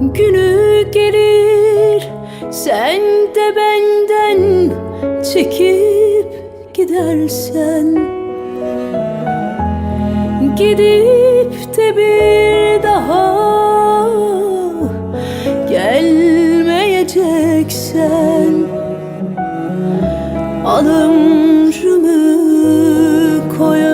Günü gelir sen de benden çekip gidersen. Gidip de bir daha gelmeyeceksen. Alımcımı koyar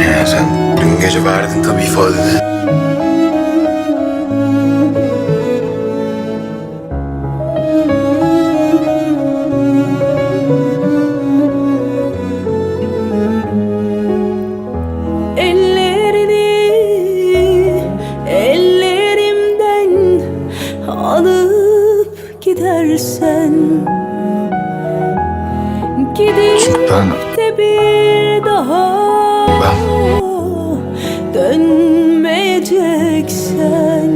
Ya sen dün gece verdin tabii ifadeni. Ellerini ellerimden alıp gidersen Gidip de bir daha dönmeyeceksen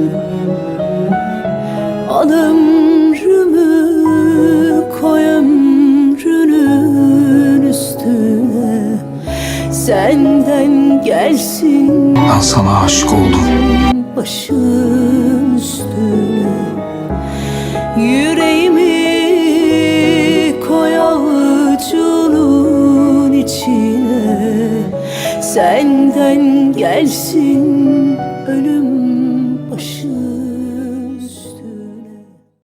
Al ömrümü koy ömrünün üstüne Senden gelsin ben sana aşık oldum. başın üstüne Senden gelsin ölüm